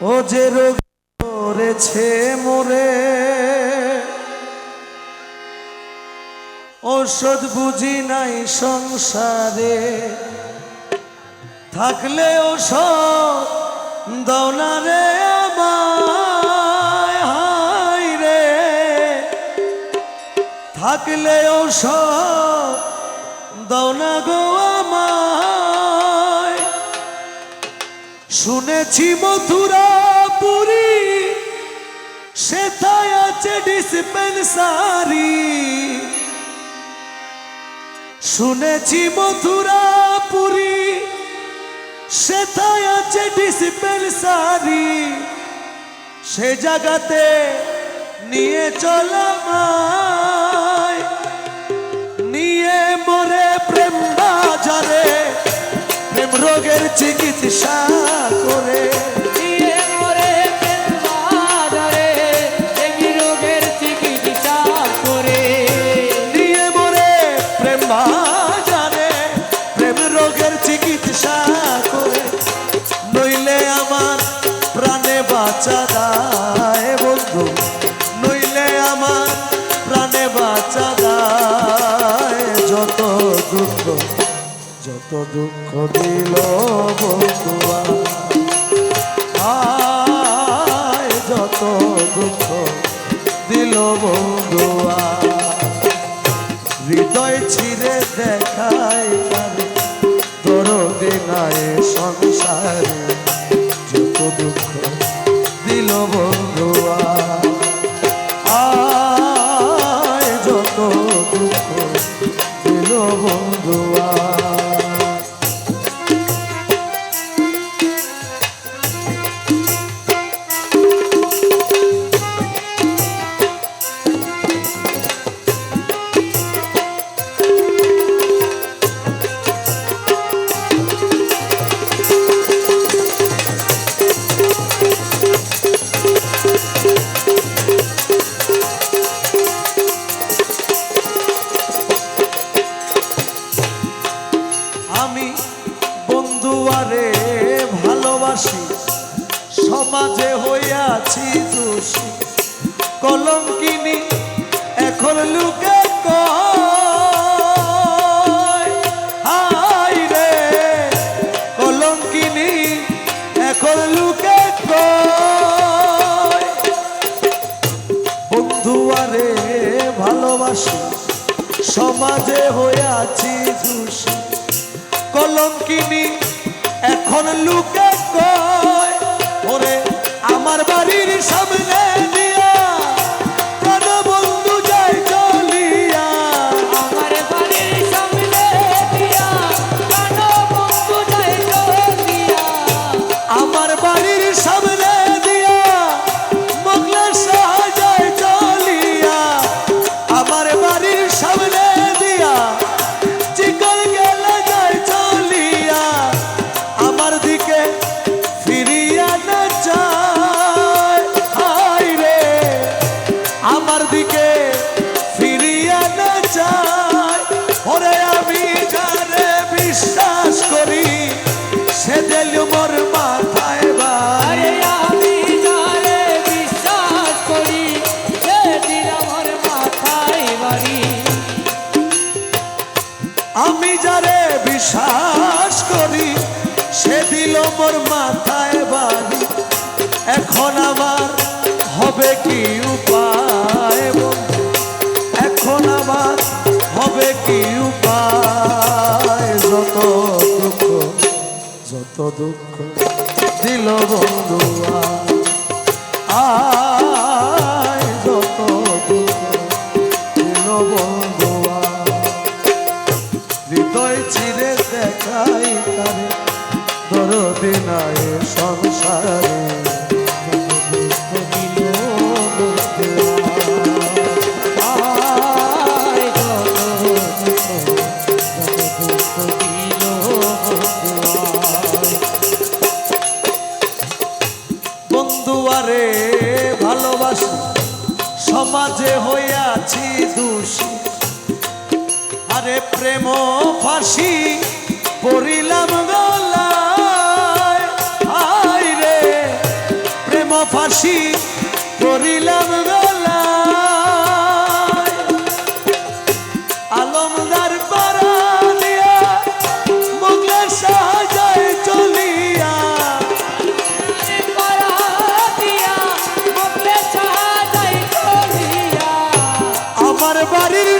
ও যে রোগ করেছে মোরে, ঔষধ বুঝি নাই সংসারে, থাকলে ওষুধ দাও রে হাই রে। থাকলে ওষুধ দাও না গো শুনেছি মথুরা পুরী সেথায় আছে ডিসপেন্সারি। শুনেছি মথুরা পুরী সেথায় আছে ডিসপেন্সারি। সে জায়গাতে নিয়ে চলামায় চিকিৎসা করে। চিকিৎসা করে। নইলে আমার প্রাণে বাঁচা দুঃখ দিল বন্ধুয়া আয় যত দুঃখ দিল বন্ধুয়া হৃদয় ছিঁড়ে দেখায় তারে, দরদে নায়ে সংসারে। যত দুঃখ দিল বন্ধুয়া আয় যত দুঃখ দিল বন্ধুয়া সমাজে হইয়াছি দোষী। কলঙ্কিনী এখন লুকে হাই রে কলঙ্কিনী এখন লুকে বন্ধু, আরে ভালোবাসি, সমাজে হইয়াছি দোষী। কলঙ্কিনী এখন লুকে কয়, ওরে আমার বাড়ির সামনে আমার দিকে ফিরিয়া না চায় ওরে আমি যারে বিশ্বাস করি সে দিল মোর মাথায় আমি যারে বিশ্বাস করি, সেদিন আমার মাথায় আমি যারে বিশ্বাস করি সে দিল মোর মাথায় বাড়ি। এখন আমার হবে কি উপায় বন্ধু? এখন আমার হবে কি উপায়? যত দুঃখ যত দুঃখ দিল বন্ধুয়া আয়। যত দুঃখ দিল হৃদয় চিরে দেখাই তারে দরদি সংসারে। সমাজে হইয়াছি দোষী। আরে প্রেম ফাঁসি পড়িলাম গলায়। রে ফাঁসি পড়িলাম গলায়।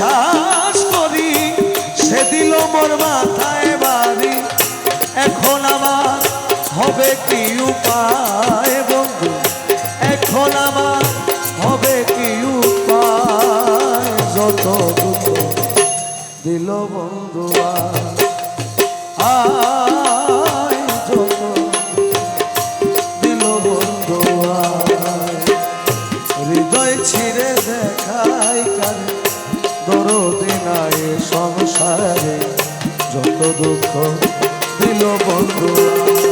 বিশ্বাস করি, সে দিল মোর মাথায় বাড়ি। এখন আমার হবে কি উপায়, বন্ধু? এখন আমার হবে কি উপায়? যত দুঃখ দিল বন্ধু, আয়। যত দিল দেখাই কারে দরদি নাই সংসারে যত দুঃখ দিল বন্ধু